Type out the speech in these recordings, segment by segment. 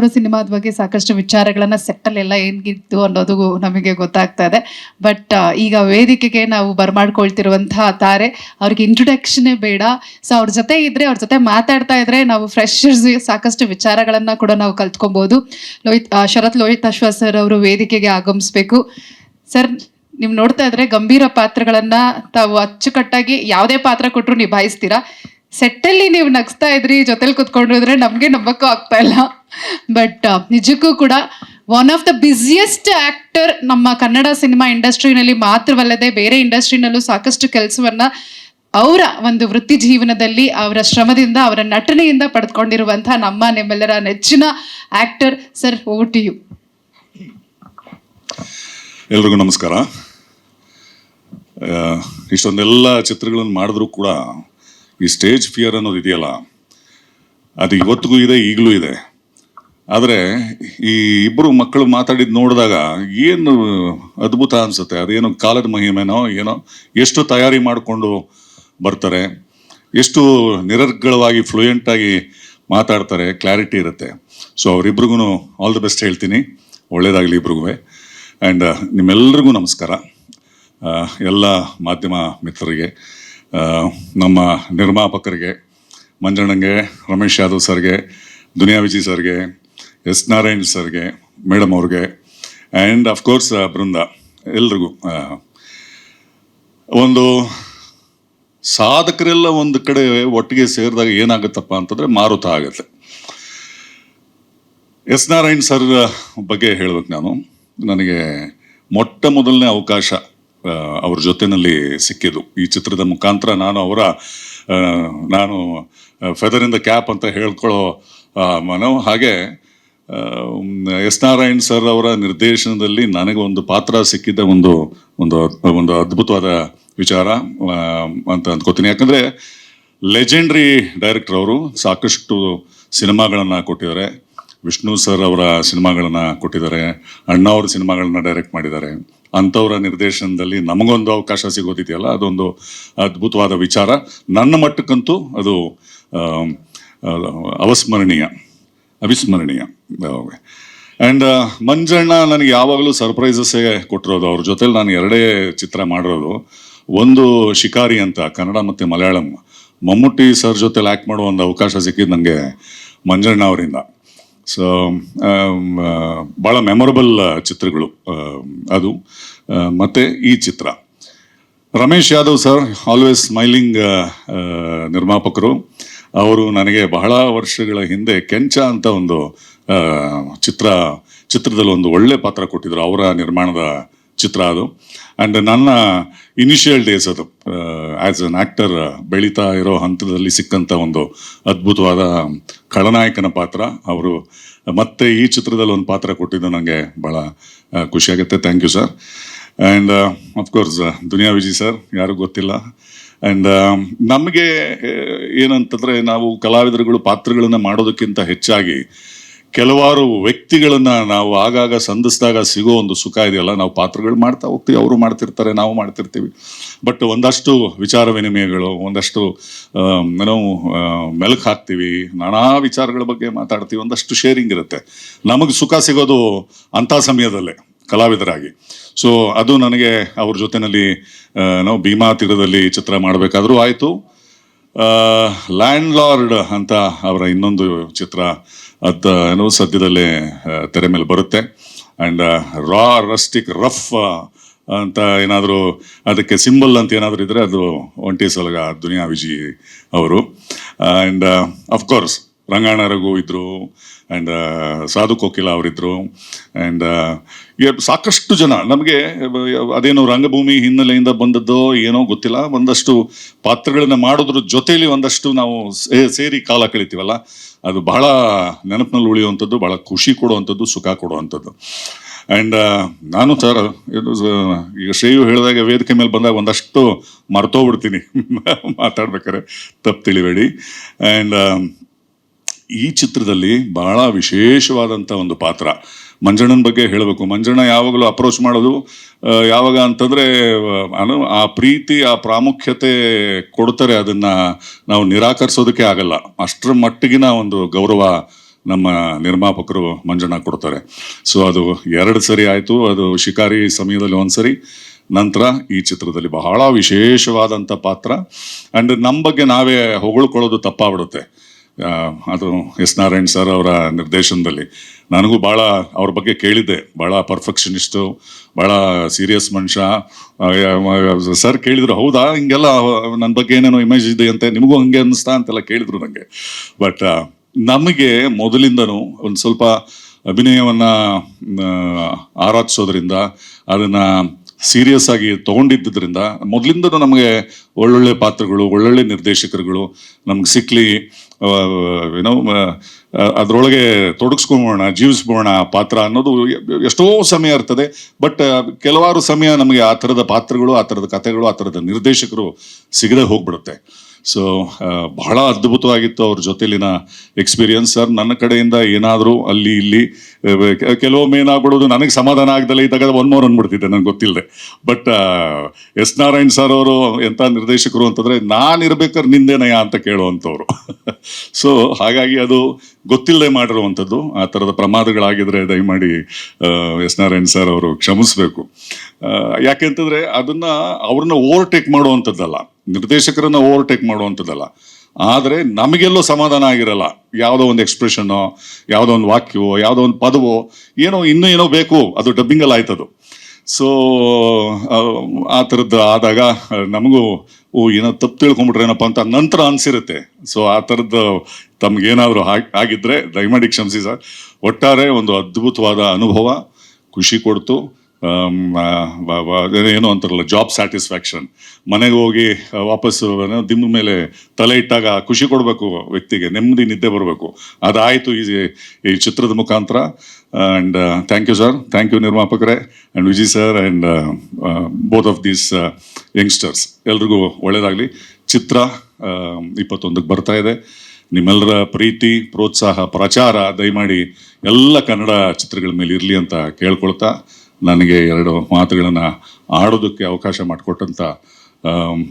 ಅವರು ಸಿನಿಮಾದ ಬಗ್ಗೆ ಸಾಕಷ್ಟು ವಿಚಾರಗಳನ್ನ ಸೆಟ್ಟಲ್ಲೆಲ್ಲ ಏನ್ಗಿತ್ತು ಅನ್ನೋದು ನಮಗೆ ಗೊತ್ತಾಗ್ತಾ ಇದೆ. ಬಟ್ ಈಗ ವೇದಿಕೆಗೆ ನಾವು ಬರ್ಮಾಡ್ಕೊಳ್ತಿರುವಂತಹ ತಾರೆ, ಅವ್ರಿಗೆ ಇಂಟ್ರೊಡಕ್ಷನೇ ಬೇಡ. ಸೊ ಅವ್ರ ಜೊತೆ ಇದ್ರೆ, ಅವ್ರ ಜೊತೆ ಮಾತಾಡ್ತಾ ಇದ್ರೆ ನಾವು ಫ್ರೆಶರ್ಸ್ ಸಾಕಷ್ಟು ವಿಚಾರಗಳನ್ನ ಕೂಡ ನಾವು ಕಲ್ತ್ಕೊಬಹುದು ಲೋಹಿತ್ ಶರತ್ ಲೋಹಿತ್ ಅಶ್ವ ಸರ್ ಅವರು ವೇದಿಕೆಗೆ ಆಗಮಿಸ್ಬೇಕು. ಸರ್ ನೀವು ನೋಡ್ತಾ ಇದ್ರೆ ಗಂಭೀರ ಪಾತ್ರಗಳನ್ನ ತಾವು ಅಚ್ಚುಕಟ್ಟಾಗಿ ಯಾವುದೇ ಪಾತ್ರ ಕೊಟ್ಟರು ನಿಭಾಯಿಸ್ತೀರಾ? ಸೆಟ್ಟಲ್ಲಿ ನೀವು ನಗ್ಸ್ತಾ ಇದ್ರಿ, ಜೊತೆಲಿ ಕುತ್ಕೊಂಡಿದ್ರೆ ನಮಗೆ ನಂಬಕ್ಕೂ ಆಗ್ತಾ ಇಲ್ಲ. ಬಟ್ ನಿಜಕ್ಕೂ ಕೂಡ one of the busiest actor ನಮ್ಮ ಕನ್ನಡ ಸಿನಿಮಾ ಇಂಡಸ್ಟ್ರಿನಲ್ಲಿ ಮಾತ್ರವಲ್ಲದೆ ಬೇರೆ ಇಂಡಸ್ಟ್ರಿನಲ್ಲೂ ಸಾಕಷ್ಟು ಕೆಲಸವನ್ನ ಅವರ ಒಂದು ವೃತ್ತಿ ಜೀವನದಲ್ಲಿ, ಅವರ ಶ್ರಮದಿಂದ, ಅವರ ನಟನೆಯಿಂದ ಪಡೆದುಕೊಂಡಿರುವಂತಹ ನಮ್ಮ ನಿಮ್ಮೆಲ್ಲರ ನೆಚ್ಚಿನ actor sir O T U ಎಲ್ರಿಗೂ ನಮಸ್ಕಾರ. ಇಷ್ಟೊಂದೆಲ್ಲ ಚಿತ್ರಗಳನ್ನು ಮಾಡಿದ್ರೂ ಕೂಡ ಈ ಸ್ಟೇಜ್ ಫಿಯರ್ ಅನ್ನೋದು ಇದೆಯಲ್ಲ? ಅದು ಇವತ್ತಿಗೂ ಇದೆ, ಈಗಲೂ ಇದೆ. ಆದರೆ ಈ ಇಬ್ಬರು ಮಕ್ಕಳು ಮಾತಾಡಿದ್ದು ನೋಡಿದಾಗ ಏನು ಅದ್ಭುತ ಅನಿಸುತ್ತೆ? ಅದೇನು ಕಾಲದ ಮಹಿಮೆನೋ ಏನೋ ಎಷ್ಟು ತಯಾರಿ ಮಾಡಿಕೊಂಡು ಬರ್ತಾರೆ? ಎಷ್ಟು ನಿರರ್ಗಳವಾಗಿ ಫ್ಲೂಯೆಂಟಾಗಿ ಮಾತಾಡ್ತಾರೆ? ಕ್ಲಾರಿಟಿ ಇರುತ್ತೆ. ಸೊ ಅವರಿಬ್ರಿಗೂ ಆಲ್ ದಿ ಬೆಸ್ಟ್ ಹೇಳ್ತೀನಿ. ಒಳ್ಳೇದಾಗಲಿ ಇಬ್ರಿಗೂ ಆ್ಯಂಡ್ ನಿಮ್ಮೆಲ್ರಿಗೂ ನಮಸ್ಕಾರ. ಎಲ್ಲ ಮಾಧ್ಯಮ ಮಿತ್ರರಿಗೆ ನಮ್ಮ ನಿರ್ಮಾಪಕರಿಗೆ, ಮಂಜಣ್ಣಂಗೆ, ರಮೇಶ್ ಯಾದವ್ ಸರ್ಗೆ, ದುನಿಯಾ ವಿಜಿ ಸರ್ಗೆ ಎಸ್ ನಾರಾಯಣ್ ಸರ್ಗೆ, ಮೇಡಮ್ ಅವ್ರಿಗೆ ಆ್ಯಂಡ್ ಅಫ್ಕೋರ್ಸ್ ಬೃಂದ, ಎಲ್ರಿಗೂ ಒಂದು ಸಾಧಕರೆಲ್ಲ ಒಂದು ಕಡೆ ಒಟ್ಟಿಗೆ ಸೇರಿದಾಗ ಏನಾಗುತ್ತಪ್ಪ ಅಂತಂದರೆ ಮಾರುತ ಆಗುತ್ತೆ. ಎಸ್ ನಾರಾಯಣ್ ಸರ್ ಬಗ್ಗೆ ಹೇಳ್ಬೇಕು ನಾನು. ನನಗೆ ಮೊಟ್ಟ ಮೊದಲನೇ ಅವಕಾಶ ಅವ್ರ ಜೊತೆಯಲ್ಲಿ ಸಿಕ್ಕಿದ್ದು. ಈ ಚಿತ್ರದ ಮುಖಾಂತರ ನಾನು ಅವರ ನಾನು ಫೆದರ್ ಇನ್ ದ ಕ್ಯಾಪ್ ಅಂತ ಹೇಳ್ಕೊಳ್ಳೋ ಮನೋ ಹಾಗೆ ಎಸ್ ನಾರಾಯಣ್ ಸರ್ ಅವರ ನಿರ್ದೇಶನದಲ್ಲಿ ನನಗೆ ಒಂದು ಪಾತ್ರ ಸಿಕ್ಕಿದ್ದ, ಒಂದು ಒಂದು ಒಂದು ಅದ್ಭುತವಾದ ವಿಚಾರ ಅಂತ ಅಂದ್ಕೋತೀನಿ ಯಾಕಂದರೆ ಲೆಜೆಂಡ್ರಿ ಡೈರೆಕ್ಟರ್ ಅವರು ಸಾಕಷ್ಟು ಸಿನಿಮಾಗಳನ್ನು ಕೊಟ್ಟಿದ್ದಾರೆ. ವಿಷ್ಣು ಸರ್ ಅವರ ಸಿನಿಮಾಗಳನ್ನು ಕೊಟ್ಟಿದ್ದಾರೆ. ಅಣ್ಣವ್ರ ಸಿನಿಮಾಗಳನ್ನ ಡೈರೆಕ್ಟ್ ಮಾಡಿದ್ದಾರೆ. ಅಂಥವರ ನಿರ್ದೇಶನದಲ್ಲಿ ನಮಗೊಂದು ಅವಕಾಶ ಸಿಗೋದಿದೆಯಲ್ಲ, ಅದೊಂದು ಅದ್ಭುತವಾದ ವಿಚಾರ. ನನ್ನ ಮಟ್ಟಕ್ಕಂತೂ ಅದು ಅವಸ್ಮರಣೀಯ. ಅವಿಸ್ಮರಣೀಯ. ಆ್ಯಂಡ್ ಮಂಜಣ್ಣ ನನಗೆ ಯಾವಾಗಲೂ ಸರ್ಪ್ರೈಸಸ್ಸೇ ಕೊಟ್ಟಿರೋದು. ಅವ್ರ ಜೊತೆಲಿ ನಾನು ಎರಡೇ ಚಿತ್ರ ಮಾಡಿರೋದು. ಒಂದು ಶಿಕಾರಿ ಅಂತ, ಕನ್ನಡ ಮತ್ತು ಮಲಯಾಳಂ. ಮಮ್ಮೂಟಿ ಸರ್ ಜೊತೆಲಿ ಆ್ಯಕ್ಟ್ ಮಾಡೋ ಒಂದು ಅವಕಾಶ ಸಿಕ್ಕಿದ್ದು ನನಗೆ ಮಂಜಣ್ಣ ಅವರಿಂದ. ಸೊ ಭಾಳ ಮೆಮೊರಬಲ್ ಚಿತ್ರಗಳು ಅದು. ಮತ್ತು ಮತ್ತೆ ಈ ಚಿತ್ರ. Ramesh Yadav sir always smiling ನಿರ್ಮಾಪಕರು. ಅವರು ನನಗೆ ಬಹಳ ವರ್ಷಗಳ ಹಿಂದೆ ಕೆಂಚ ಅಂತ ಒಂದು ಚಿತ್ರ, ಚಿತ್ರದಲ್ಲಿ ಒಂದು ಒಳ್ಳೆ ಪಾತ್ರ ಕೊಟ್ಟಿದ್ರು ಅವರ ನಿರ್ಮಾಣದ ಚಿತ್ರ ಅದು. ಆ್ಯಂಡ್ ನನ್ನ ಇನಿಷಿಯಲ್ ಡೇಸ್ ಅದು ಆ್ಯಸ್ ಅನ್ ಆ್ಯಕ್ಟರ್ ಬೆಳೀತಾ ಇರೋ ಹಂತದಲ್ಲಿ ಸಿಕ್ಕಂಥ ಒಂದು ಅದ್ಭುತವಾದ ಖಳನಾಯಕನ ಪಾತ್ರ ಅವರು. ಮತ್ತೆ ಈ ಚಿತ್ರದಲ್ಲಿ ಒಂದು ಪಾತ್ರ ಕೊಟ್ಟಿದ್ದು ನನಗೆ ಭಾಳ ಖುಷಿಯಾಗುತ್ತೆ thank you sir and of course Duniya Vijay sir ಯಾರು ಗೊತ್ತಿಲ್ಲ. ಆ್ಯಂಡ್ ನಮಗೆ ಏನಂತಂದರೆ ನಾವು ಕಲಾವಿದರುಗಳು ಪಾತ್ರಗಳನ್ನು ಮಾಡೋದಕ್ಕಿಂತ ಹೆಚ್ಚಾಗಿ ಕೆಲವಾರು ವ್ಯಕ್ತಿಗಳನ್ನು ನಾವು ಆಗಾಗ ಸಂಧಿಸಿದಾಗ ಸಿಗೋ ಒಂದು ಸುಖ ಇದೆಯಲ್ಲ, ನಾವು ಪಾತ್ರಗಳು ಮಾಡ್ತಾ ಹೋಗ್ತೀವಿ, ಅವರು ಮಾಡ್ತಿರ್ತಾರೆ, ನಾವು ಮಾಡ್ತಿರ್ತೀವಿ. ಬಟ್ ಒಂದಷ್ಟು ವಿಚಾರ ವಿನಿಮಯಗಳು, ಒಂದಷ್ಟು ನಾವು ಮೆಲುಕು ಹಾಕ್ತೀವಿ, ನಾನಾ ವಿಚಾರಗಳ ಬಗ್ಗೆ ಮಾತಾಡ್ತೀವಿ, ಒಂದಷ್ಟು ಶೇರಿಂಗ್ ಇರುತ್ತೆ. ನಮಗೆ ಸುಖ ಸಿಗೋದು ಅಂಥ ಸಮಯದಲ್ಲೇ. ಕಲಾವಿದರಾಗಿ. ಸೊ ಅದು ನನಗೆ ಅವ್ರ ಜೊತೆನಲ್ಲಿ ಆ, ನಾವು ಭೀಮಾ ತೀರದಲ್ಲಿ ಚಿತ್ರ ಮಾಡಬೇಕಾದ್ರೂ ಆಯಿತು. ಲ್ಯಾಂಡ್ ಲಾರ್ಡ್ ಅಂತ ಅವರ ಇನ್ನೊಂದು ಚಿತ್ರ ಅದ ಏನೋ ಸದ್ಯದಲ್ಲೇ ತೆರೆ ಮೇಲೆ ಬರುತ್ತೆ. ಆ್ಯಂಡ್ ರಾ ರಸ್ಟಿಕ್ ರಫ್ ಅಂತ ಏನಾದರೂ ಅದಕ್ಕೆ ಸಿಂಬಲ್ ಅಂತ ಏನಾದರೂ ಇದ್ದರೆ ಅದು ಒಂಟಿ ಸಲಗ ದುನಿಯಾ ವಿಜಿ ಅವರು. ಆ್ಯಂಡ್ ಅಫ್ಕೋರ್ಸ್ ರಂಗಾಣ ರಘು ಇದ್ರು ಆ್ಯಂಡ್ ಸಾಧು ಕೋಕಿಲ ಅವರಿದ್ದರು ಆ್ಯಂಡ್ ಸಾಕಷ್ಟು ಜನ, ನಮಗೆ, ಅದೇನೋ ರಂಗಭೂಮಿ ಹಿನ್ನೆಲೆಯಿಂದ ಬಂದದ್ದೋ ಏನೋ ಗೊತ್ತಿಲ್ಲ, ಒಂದಷ್ಟು ಪಾತ್ರಗಳನ್ನ ಮಾಡೋದ್ರ ಜೊತೆಯಲ್ಲಿ ಒಂದಷ್ಟು ನಾವು ಸೇರಿ ಕಾಲ ಕಳಿತೀವಲ್ಲ, ಅದು ಬಹಳ ನೆನಪಿನಲ್ಲಿ ಉಳಿಯುವಂಥದ್ದು, ಬಹಳ ಖುಷಿ ಕೊಡುವಂಥದ್ದು, ಸುಖ ಕೊಡುವಂಥದ್ದು. ಆ್ಯಂಡ್ ನಾನು ಸರ್ ಈಗ ಶ್ರೇಯು ಹೇಳಿದಾಗ ವೇದಿಕೆ ಮೇಲೆ ಬಂದಾಗ ಒಂದಷ್ಟು ಮರ್ತೋಗ್ಬಿಡ್ತೀನಿ. ಮಾತಾಡ್ಬೇಕಾರೆ ತಪ್ಪು ತಿಳಿಬೇಡಿ. ಆ್ಯಂಡ್ ಈ ಚಿತ್ರದಲ್ಲಿ ಬಹಳ ವಿಶೇಷವಾದಂಥ ಒಂದು ಪಾತ್ರ. ಮಂಜಣ್ಣನ ಬಗ್ಗೆ ಹೇಳಬೇಕು. ಮಂಜಣ್ಣ ಯಾವಾಗಲೂ ಅಪ್ರೋಚ್ ಮಾಡೋದು ಯಾವಾಗ ಅಂತಂದರೆ, ಅನು, ಆ ಪ್ರೀತಿ, ಆ ಪ್ರಾಮುಖ್ಯತೆ ಕೊಡ್ತಾರೆ ಅದನ್ನು ನಾವು ನಿರಾಕರಿಸೋದಕ್ಕೆ ಆಗಲ್ಲ. ಅಷ್ಟರ ಮಟ್ಟಿಗಿನ ಒಂದು ಗೌರವ ನಮ್ಮ ನಿರ್ಮಾಪಕರು ಮಂಜಣ್ಣ ಕೊಡ್ತಾರೆ. ಸೊ ಅದು ಎರಡು ಸರಿ ಆಯಿತು. ಅದು ಶಿಕಾರಿ ಸಮಯದಲ್ಲಿ ಒಂದು ಸರಿ ನಂತರ ಈ ಚಿತ್ರದಲ್ಲಿ ಬಹಳ ವಿಶೇಷವಾದಂಥ ಪಾತ್ರ. ಆ್ಯಂಡ್ ನಮ್ಮ ಬಗ್ಗೆ ನಾವೇ ಹೊಗಳ್ಕೊಳ್ಳೋದು ತಪ್ಪಾಗ್ಬಿಡುತ್ತೆ. ಅದು ಎಸ್ ನಾರಾಯಣ್ ಸರ್ ಅವರ ನಿರ್ದೇಶನದಲ್ಲಿ. ನನಗೂ ಭಾಳ ಅವ್ರ ಬಗ್ಗೆ ಕೇಳಿದ್ದೆ. ಭಾಳ ಪರ್ಫೆಕ್ಷನಿಸ್ಟು ಭಾಳ ಸೀರಿಯಸ್ ಮನುಷ್ಯ. ಸರ್ ಕೇಳಿದರು, ಹೌದಾ? ಹಿಂಗೆಲ್ಲ ನನ್ನ ಬಗ್ಗೆ ಏನೇನೋ ಇಮೇಜ್ ಇದೆ ಅಂತೆ. ನಿಮಗೂ ಹಂಗೆ ಅನ್ನಿಸ್ತಾ? ಅಂತೆಲ್ಲ ಕೇಳಿದರು ನನಗೆ ಬಟ್ ನಮಗೆ ಮೊದಲಿಂದನೂ ಒಂದು ಸ್ವಲ್ಪ ಅಭಿನಯವನ್ನು ಆರಾಧಿಸೋದ್ರಿಂದ ಅದನ್ನ ಸೀರಿಯಸ್ ಆಗಿ ತಗೊಂಡಿದ್ದರಿಂದ ಮೊದಲಿಂದನೂ ನಮಗೆ ಒಳ್ಳೊಳ್ಳೆ ಪಾತ್ರಗಳು, ಒಳ್ಳೊಳ್ಳೆ ನಿರ್ದೇಶಕರುಗಳು ನಮ್ಗೆ ಸಿಕ್ಕಲಿ ಏನೋ ಅದರೊಳಗೆ ತೊಡಗಿಸ್ಕೊಂಬೋಣ ಜೀವಿಸ್ಬೋಣ ಪಾತ್ರ ಅನ್ನೋದು ಎಷ್ಟೋ ಸಮಯ ಇರ್ತದೆ. ಬಟ್ ಕೆಲವಾರು ಸಮಯ ನಮಗೆ ಆ ಥರದ ಪಾತ್ರಗಳು, ಆ ಥರದ ಕಥೆಗಳು, ಆ ಥರದ ನಿರ್ದೇಶಕರು ಸಿಗದೆ ಹೋಗ್ಬಿಡುತ್ತೆ. ಸೊ ಬಹಳ ಅದ್ಭುತವಾಗಿತ್ತು ಅವ್ರ ಜೊತೆಲಿನ ಎಕ್ಸ್ಪೀರಿಯನ್ಸ್ ಸರ್ ನನ್ನ ಕಡೆಯಿಂದ ಏನಾದರೂ ಅಲ್ಲಿ ಇಲ್ಲಿ ಕೆಲವೊಮ್ಮೆ ಏನಾಗ್ಬಿಡೋದು ನನಗೆ ಸಮಾಧಾನ ಆಗದಲ್ಲ ಇದ್ದಾಗ ಒನ್ ಮೋರ್ ಅಂದ್ಬಿಡ್ತಿದ್ದೆ ನನಗೆ ಗೊತ್ತಿಲ್ಲದೆ ಬಟ್ ಎಸ್ ನಾರಾಯಣ್ ಸರ್ ಅವರು ಎಂಥ ನಿರ್ದೇಶಕರು ಅಂತಂದರೆ, ನಾನು ಇರ್ಬೇಕಾದ್ರೆ ನಿಂದೇನಯ್ಯ ಅಂತ ಕೇಳುವಂಥವ್ರು ಸೊ ಹಾಗಾಗಿ ಅದು ಗೊತ್ತಿಲ್ಲದೆ ಮಾಡಿರುವಂಥದ್ದು ಆ ಥರದ ಪ್ರಮಾದಗಳಾಗಿದ್ರೆ ದಯಮಾಡಿ ಎಸ್ ನಾರಾಯಣ್ ಸರ್ ಅವರು ಕ್ಷಮಿಸ್ಬೇಕು. ಯಾಕೆಂತಂದ್ರೆ ಅದನ್ನ ಅವ್ರನ್ನ ಓವರ್ಟೇಕ್ ಮಾಡುವಂಥದ್ದಲ್ಲ. ನಿರ್ದೇಶಕರನ್ನ ಓವರ್ಟೇಕ್ ಮಾಡುವಂಥದ್ದಲ್ಲ. ಆದರೆ ನಮಗೆಲ್ಲೋ ಸಮಾಧಾನ ಆಗಿರಲ್ಲ. ಯಾವುದೋ ಒಂದು ಎಕ್ಸ್ಪ್ರೆಷನ್ನೋ ಯಾವುದೋ ಒಂದು ವಾಕ್ಯವೋ, ಯಾವುದೋ ಒಂದು ಪದವೋ, ಏನೋ ಇನ್ನೂ ಏನೋ ಬೇಕು, ಅದು ಡಬ್ಬಿಂಗಲ್ಲಿ ಆಯ್ತದು. ಸೊ ಆ ಥರದ್ದು ಆದಾಗ ನಮಗೂ, ಓ, ಏನೋ ತಪ್ಪು ತಿಳ್ಕೊಂಬಿಟ್ರೇನಪ್ಪ ಅಂತ ನಂತರ ಅನಿಸಿರುತ್ತೆ. ಸೊ ಆ ಥರದ್ದು ತಮ್ಗೇನಾದರೂ ಆಗಿದ್ರೆ ದಯಮಾಡಿ ಕ್ಷಮಿಸಿ ಸರ್. ಒಟ್ಟಾರೆ ಒಂದು ಅದ್ಭುತವಾದ ಅನುಭವ, ಖುಷಿ ಕೊಡ್ತು. ಏನೋ ಅಂತಾರಲ್ಲ ಜಾಬ್ ಸ್ಯಾಟಿಸ್ಫ್ಯಾಕ್ಷನ್ ಮನೆಗೆ ಹೋಗಿ ವಾಪಸ್ಸು ದಿಮ್ಮ ಮೇಲೆ ತಲೆ ಇಟ್ಟಾಗ ಖುಷಿ ಕೊಡಬೇಕು ವ್ಯಕ್ತಿಗೆ, ನೆಮ್ಮದಿ ನಿದ್ದೆ ಬರಬೇಕು. ಅದಾಯಿತು ಈ ಈ ಚಿತ್ರದ ಮುಖಾಂತರ. And thank you sir thank you ನಿರ್ಮಾಪಕರೇ. And Vijay sir and both of these youngsters ಎಲ್ರಿಗೂ ಒಳ್ಳೆಯದಾಗಲಿ ಚಿತ್ರ ಇಪ್ಪತ್ತೊಂದಕ್ಕೆ ಬರ್ತಾ ಇದೆ. ನಿಮ್ಮೆಲ್ಲರ ಪ್ರೀತಿ, ಪ್ರೋತ್ಸಾಹ, ಪ್ರಚಾರ, ದಯಮಾಡಿ ಎಲ್ಲ ಕನ್ನಡ ಚಿತ್ರಗಳ ಮೇಲೆ ಇರಲಿ ಅಂತ ಕೇಳ್ಕೊಳ್ತಾ ನನಗೆ ಎರಡು ಮಾತುಗಳನ್ನು ಆಡೋದಕ್ಕೆ ಅವಕಾಶ ಮಾಡಿಕೊಟ್ಟಂಥ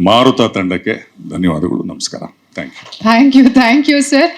ಮಾರುತ ತಂಡಕ್ಕೆ ಧನ್ಯವಾದಗಳು. ನಮಸ್ಕಾರ. Thank you thank you thank you sir